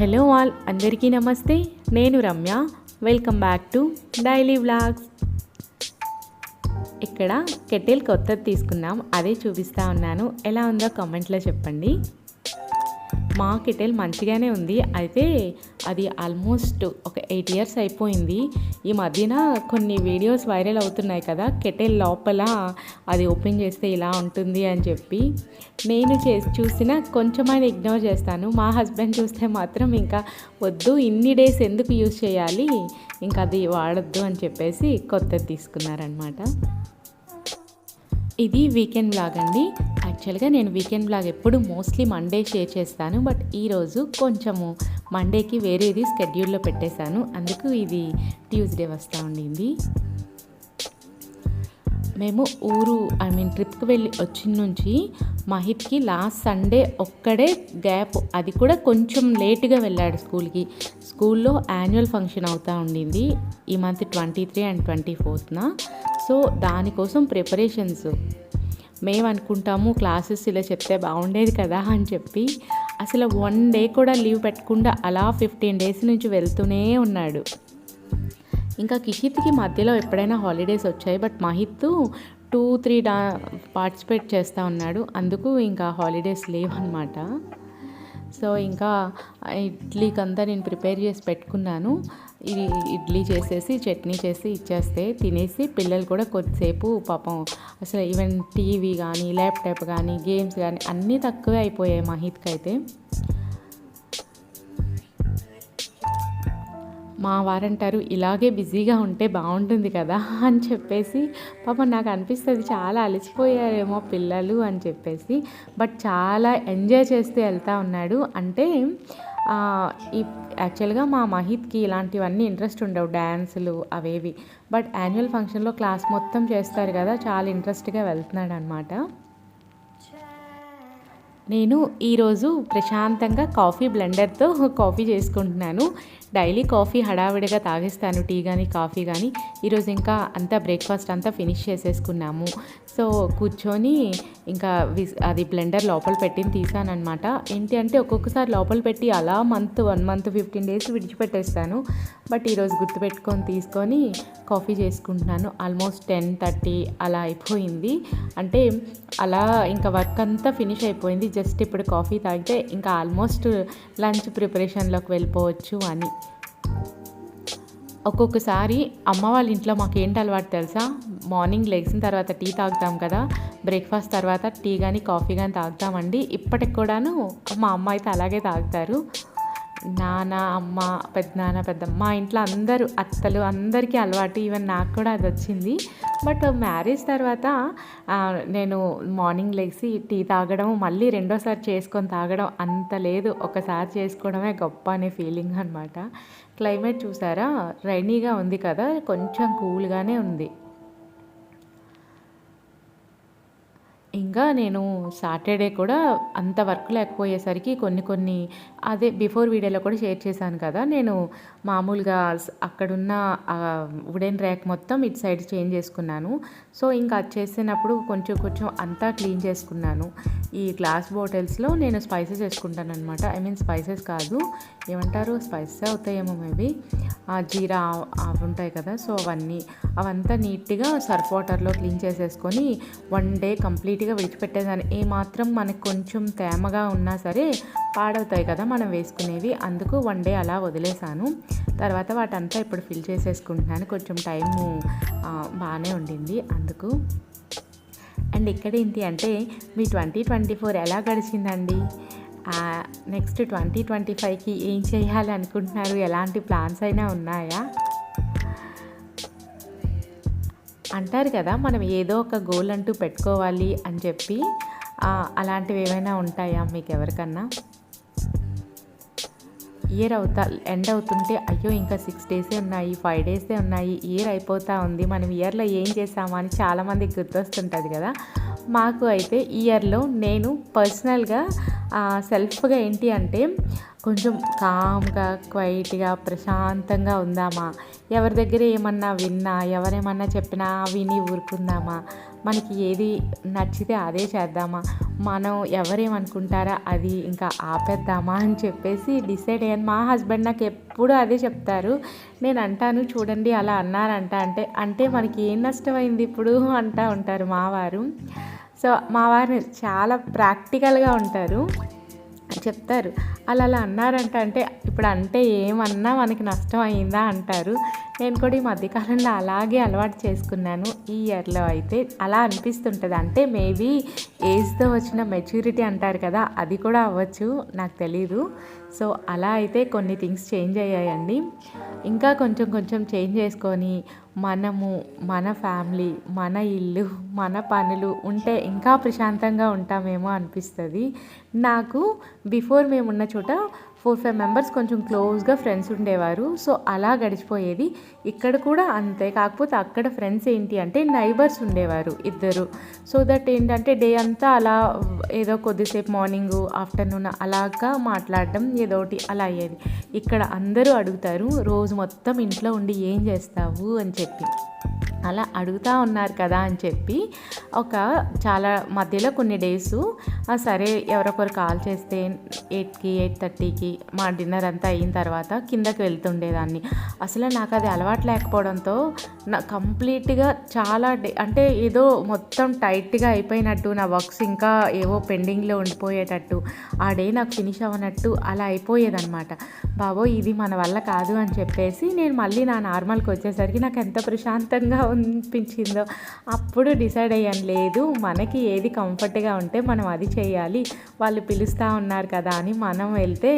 Hello all అందరికీ నమస్తే. నేను Ramya. Welcome back to daily vlogs ఇక్కడ కెటిల్ కొత్తది తీసుకున్నాం అదే చూపిస్తా ఉన్నాను. ఎలా ఉందో కామెంట్లో చెప్పండి. మా కిటెల్ మంచిగానే ఉంది. అయితే అది ఆల్మోస్ట్ ఒక ఎయిట్ ఇయర్స్ అయిపోయింది. ఈ మధ్యన కొన్ని వీడియోస్ వైరల్ అవుతున్నాయి కదా కెటెల్ లోపల అది ఓపెన్ చేస్తే ఇలా ఉంటుంది అని చెప్పి. నేను చే చూసిన కొంచెమైనా ఇగ్నోర్ చేస్తాను. మా హస్బెండ్ చూస్తే మాత్రం ఇంకా వద్దు ఇన్ని డేస్ ఎందుకు యూజ్ చేయాలి? ఇంకా అది వాడద్దు అని చెప్పేసి కొత్తది తీసుకున్నారనమాట ఇది వీకెండ్ బ్లాగ్ అండి. యాక్చువల్గా నేను వీకెండ్ బ్లాగ్ ఎప్పుడు మోస్ట్లీ మండే షేర్ చేస్తాను బట్ ఈరోజు కొంచెము మండేకి వేరేది స్కెడ్యూల్లో పెట్టేశాను. అందుకు ఇది ట్యూస్డే వస్తూ ఉండింది. మేము ఊరు ఐ మీన్ ట్రిప్కి వెళ్ళి వచ్చిన నుంచి మహిత్కి లాస్ట్ సండే ఒక్కడే గ్యాప్. అది కూడా కొంచెం లేట్గా వెళ్ళాడు స్కూల్కి. స్కూల్లో యాన్యువల్ ఫంక్షన్ అవుతూ ఉండింది ఈ month twenty three and twenty ఫోర్త్న. So దానికోసం ప్రిపరేషన్స్ మేము అనుకుంటాము క్లాసెస్ ఇలా చెప్తే బాగుండేది కదా అని చెప్పి అసలు వన్ డే కూడా లీవ్ పెట్టకుండా అలా ఫిఫ్టీన్ డేస్ నుంచి వెళ్తూనే ఉన్నాడు. ఇంకా కిషిత్కి మధ్యలో ఎప్పుడైనా హాలిడేస్ వచ్చాయి బట్ మహిత్ టూ త్రీ డా పార్టిసిపేట్ చేస్తూ ఉన్నాడు. అందుకు ఇంకా హాలిడేస్ లేవు అనమాట సో ఇంకా ఇడ్లీకంతా నేను ప్రిపేర్ చేసి పెట్టుకున్నాను. ఇది ఇడ్లీ చేసేసి చట్నీ చేసి ఇచ్చేస్తే తినేసి పిల్లలు కూడా కొద్దిసేపు పాపం అసలు ఈవెన్ టీవీ కానీ ల్యాప్టాప్ కానీ గేమ్స్ కానీ అన్నీ తక్కువే అయిపోయాయి మహిత్కి అయితే. మా వారంటారు ఇలాగే బిజీగా ఉంటే బాగుంటుంది కదా అని చెప్పేసి పాపం నాకు అనిపిస్తుంది చాలా అలసిపోయారేమో పిల్లలు అని చెప్పేసి. బట్ చాలా ఎంజాయ్ చేస్తూ వెళ్తూ ఉన్నాడు. అంటే ఈ యాక్చువల్గా మా మహిత్కి ఇలాంటివన్నీ ఇంట్రెస్ట్ ఉండవు డ్యాన్సులు అవేవి. బట్ యాన్యువల్ ఫంక్షన్లో క్లాస్ మొత్తం చేస్తారు కదా చాలా ఇంట్రెస్ట్గా వెళ్తున్నాడు అనమాట నేను ఈరోజు ప్రశాంతంగా కాఫీ బ్లెండర్తో కాఫీ చేసుకుంటున్నాను. డైలీ కాఫీ హడావిడిగా తాగేస్తాను టీ కానీ కాఫీ కానీ ఈరోజు ఇంకా అంతా బ్రేక్ఫాస్ట్ అంతా ఫినిష్ చేసేసుకున్నాము. సో కూర్చొని ఇంకా అది బ్లెండర్ లోపల పెట్టింది తీసానమాట ఏంటి అంటే ఒక్కొక్కసారి లోపల పెట్టి అలా month one month fifteen days విడిచిపెట్టేస్తాను. But ఈరోజు గుర్తుపెట్టుకొని తీసుకొని కాఫీ చేసుకుంటున్నాను. ఆల్మోస్ట్ టెన్ థర్టీ అలా అయిపోయింది. అంటే అలా ఇంకా వర్క్ అంతా ఫినిష్ అయిపోయింది. జస్ట్ ఇప్పుడు కాఫీ తాగితే ఇంకా ఆల్మోస్ట్ లంచ్ ప్రిపరేషన్లోకి వెళ్ళిపోవచ్చు అని. ఒక్కొక్కసారి అమ్మ వాళ్ళ ఇంట్లో మాకు ఏంటి అలవాటు తెలుసా? మార్నింగ్ లెగ్సిన తర్వాత టీ తాగుతాం కదా బ్రేక్ఫాస్ట్ తర్వాత టీ కానీ కాఫీ కానీ తాగుతామండి. ఇప్పటికి కూడాను మా అమ్మ అయితే అలాగే తాగుతారు. నాన్న అమ్మ పెద్దనాన్న పెద్దమ్మ మా ఇంట్లో అందరూ అత్తలు అందరికీ అలవాటు. ఈవెన్ నాకు కూడా అది వచ్చింది. బట్ మ్యారేజ్ తర్వాత నేను మార్నింగ్ లేచి టీ తాగడం మళ్ళీ రెండోసారి చేసుకొని తాగడం అంత లేదు. ఒకసారి చేసుకోవడమే గొప్ప అనే ఫీలింగ్ అనమాట క్లైమేట్ చూసారా? రైనీగా ఉంది కదా కొంచెం కూల్గానే ఉంది. ఇంకా నేను సాటర్డే కూడా అంత వర్క్ లేకపోయేసరికి కొన్ని కొన్ని అదే బిఫోర్ వీడియోలో కూడా షేర్ చేశాను కదా నేను మామూలుగా అక్కడున్న వుడెన్ ర్యాక్ మొత్తం ఇటు సైడ్ చేంజ్ చేసుకున్నాను. సో ఇంకా అది చేసినప్పుడు కొంచెం కొంచెం అంతా క్లీన్ చేసుకున్నాను. ఈ గ్లాస్ బాటిల్స్లో నేను స్పైసెస్ వేసుకుంటాను అనమాట ఐ మీన్ స్పైసెస్ కాదు ఏమంటారు? స్పైసెస్ అవుతాయేమో మేబీ జీరా అవి ఉంటాయి కదా సో అవన్నీ అవంతా నీట్గా సర్ఫ్ వాటర్లో క్లీన్ చేసేసుకొని వన్ డే కంప్లీట్ నీట్గా విడిచిపెట్టేదాన్ని. ఏమాత్రం మనకు కొంచెం తేమగా ఉన్నా సరే పాడవుతాయి కదా మనం వేసుకునేవి. అందుకు వన్ డే అలా వదిలేసాను తర్వాత వాటంతా ఇప్పుడు ఫిల్ చేసేసుకుంటున్నాను. కొంచెం టైము బాగానే ఉండింది. అందుకు అండ్ ఇక్కడ ఏంటి అంటే మీ ట్వంటీ ట్వంటీ ఫోర్ ఎలా గడిచిందండి? నెక్స్ట్ ట్వంటీ ట్వంటీ ఫైవ్కి ఏం చేయాలి అనుకుంటున్నారు ఎలాంటి ప్లాన్స్ అయినా ఉన్నాయా? అంటారు కదా మనం ఏదో ఒక గోల్ అంటూ పెట్టుకోవాలి అని చెప్పి అలాంటివి ఏమైనా ఉంటాయా మీకు ఎవరికన్నా? ఇయర్ అవుతా ఎండ్ అవుతుంటే అయ్యో ఇంకా సిక్స్ డేసే ఉన్నాయి ఫైవ్ డేసే ఉన్నాయి ఇయర్ అయిపోతూ ఉంది మనం ఇయర్లో ఏం చేసామా అని చాలామందికి గుర్తొస్తుంటుంది కదా. మాకు అయితే ఇయర్లో నేను పర్సనల్గా సెల్ఫ్గా ఏంటి అంటే కొంచెం కామ్గా క్వైట్గా ప్రశాంతంగా ఉందామా? ఎవరి దగ్గర ఏమన్నా విన్నా ఎవరేమన్నా చెప్పినా విని ఊరుకుందామా? మనకి ఏది నచ్చితే అదే చేద్దామా? మనం ఎవరేమనుకుంటారా అది ఇంకా ఆపేద్దామా అని చెప్పేసి డిసైడ్ అయ్యాను. మా హస్బెండ్ నాకు ఎప్పుడు అదే చెప్తారు. నేను అంటాను చూడండి అలా అన్నారంట అంటే అంటే మనకి ఏం నష్టమైంది ఇప్పుడు? అంటా ఉంటారు మావారు సో మా వారు చాలా ప్రాక్టికల్గా ఉంటారు. చెప్తారు. అలా అలా అన్నారంట అంటే ఇప్పుడు అంటే ఏమన్నా మనకి నష్టం అయిందా? అంటారు. నేను కూడా ఈ మధ్యకాలంలో అలాగే అలవాటు చేసుకున్నాను. ఈ ఇయర్లో అయితే అలా అనిపిస్తుంటుంది. అంటే మేబీ ఏజ్తో వచ్చిన మెచ్యూరిటీ అంటారు కదా అది కూడా అవ్వచ్చు నాకు తెలీదు. సో అలా అయితే కొన్ని థింగ్స్ చేంజ్ అయ్యాయండి. ఇంకా కొంచెం కొంచెం చేంజ్ చేసుకొని మనము మన ఫ్యామిలీ మన ఇల్లు మన పనులు ఉంటే ఇంకా ప్రశాంతంగా ఉంటామేమో అనిపిస్తుంది. నాకు బిఫోర్ మేమున్న చోట ఫోర్ ఫైవ్ మెంబర్స్ కొంచెం క్లోజ్గా ఫ్రెండ్స్ ఉండేవారు. సో అలా గడిచిపోయేది. ఇక్కడ కూడా అంతే. కాకపోతే అక్కడ ఫ్రెండ్స్ ఏంటి అంటే నైబర్స్ ఉండేవారు ఇద్దరు. సో దట్ ఏంటంటే డే అంతా అలా ఏదో కొద్దిసేపు మార్నింగ్ ఆఫ్టర్నూన్ అలాగా మాట్లాడడం ఏదోటి అలా అయ్యేది. ఇక్కడ అందరూ అడుగుతారు రోజు మొత్తం ఇంట్లో ఉండి ఏం చేస్తావు? అని చెప్పి. అలా అడుగుతూ ఉన్నారు కదా అని చెప్పి ఒక చాలా మధ్యలో కొన్ని డేస్ సరే ఎవరొకరు కాల్ చేస్తే ఎయిట్కి ఎయిట్ థర్టీకి మా డిన్నర్ అంతా అయిన తర్వాత కిందకి వెళ్తుండేదాన్ని. అసలు నాకు అది అలవాటు లేకపోవడంతో నా కంప్లీట్గా చాలా డే అంటే ఏదో మొత్తం టైట్గా అయిపోయినట్టు నా వర్క్స్ ఇంకా ఏవో పెండింగ్లో ఉండిపోయేటట్టు ఆ డే నాకు ఫినిష్ అవ్వనట్టు అలా అయిపోయేదన్నమాట. బాబో ఇది మన వల్ల కాదు అని చెప్పేసి నేను మళ్ళీ నా నార్మల్కి వచ్చేసరికి నాకు ఎంత ప్రశాంతంగా అనిపించిందో అప్పుడు డిసైడ్ అయ్యాను లేదు మనకి ఏది కంఫర్ట్గా ఉంటే మనం అది చేయాలి వాళ్ళు పిలుస్తూ ఉన్నారు కదా అని మనం వెళ్తే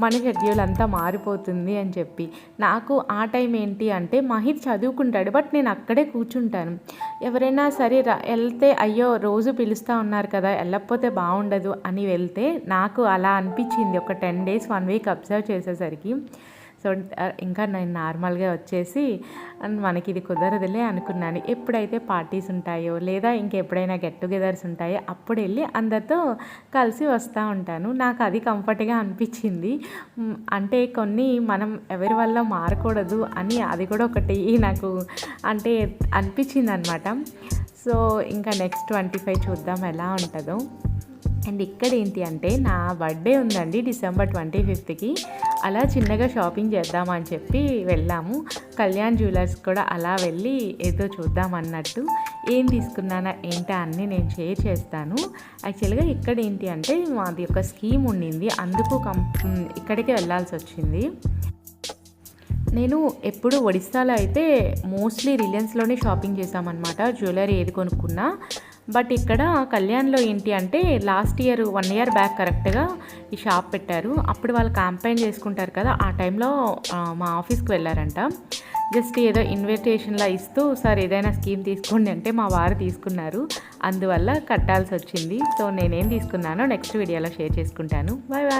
మన షెడ్యూల్ అంతా మారిపోతుంది అని చెప్పి. నాకు ఆ టైం ఏంటి అంటే మహిత్ చదువుకుంటాడు బట్ నేను అక్కడే కూర్చుంటాను. ఎవరైనా సరే వెళ్తే అయ్యో రోజు పిలుస్తూ ఉన్నారు కదా వెళ్ళకపోతే బాగుండదు అని వెళ్తే నాకు అలా అనిపించింది. ఒక ten days one week observe చేసేసరికి సో ఇంకా నేను నార్మల్గా వచ్చేసి మనకి ఇది కుదరదులే అనుకున్నాను. ఎప్పుడైతే పార్టీస్ ఉంటాయో లేదా ఇంకెప్పుడైనా గెట్ టుగెదర్స్ ఉంటాయో అప్పుడు వెళ్ళి అందరితో కలిసి వస్తూ ఉంటాను. నాకు అది కంఫర్ట్గా అనిపించింది. అంటే కొన్ని మనం ఎవరి వల్ల మారకూడదు అని అది కూడా ఒకటి నాకు అంటే అనిపించింది అనమాట సో ఇంకా నెక్స్ట్ ట్వంటీ ఫైవ్ చూద్దాం ఎలా ఉంటుందో. అండ్ ఇక్కడ ఏంటి అంటే నా బర్త్డే ఉందండి డిసెంబర్ ట్వంటీ ఫిఫ్త్కి. అలా చిన్నగా షాపింగ్ చేద్దామని చెప్పి వెళ్ళాము. కళ్యాణ్ జ్యువెలర్స్ కూడా అలా వెళ్ళి ఏదో చూద్దాం అన్నట్టు ఏం తీసుకున్నానా ఏంటా అన్నీ నేను షేర్ చేస్తాను. యాక్చువల్గా ఇక్కడ ఏంటి అంటే మాది ఒక స్కీమ్ ఉండింది. అందుకు కం ఇక్కడికి వెళ్ళాల్సి వచ్చింది. నేను ఎప్పుడు ఒడిస్సాలో అయితే మోస్ట్లీ రిలయన్స్లోనే షాపింగ్ చేశామన్నమాట. జ్యువెలరీ ఏది కొనుక్కున్నా. బట్ ఇక్కడ కళ్యాణ్లో ఏంటి అంటే last year one year back కరెక్ట్గా ఈ షాప్ పెట్టారు. అప్పుడు వాళ్ళు క్యాంపెయిన్ చేసుకుంటారు కదా ఆ టైంలో మా ఆఫీస్కి వెళ్ళారంట. జస్ట్ ఏదో ఇన్విటేషన్లా ఇస్తూ సార్ ఏదైనా స్కీమ్ తీసుకోండి అంటే మా వారు తీసుకున్నారు. అందువల్ల కట్టాల్సి వచ్చింది. సో నేనేం తీసుకున్నానో నెక్స్ట్ వీడియోలో షేర్ చేసుకుంటాను. Bye bye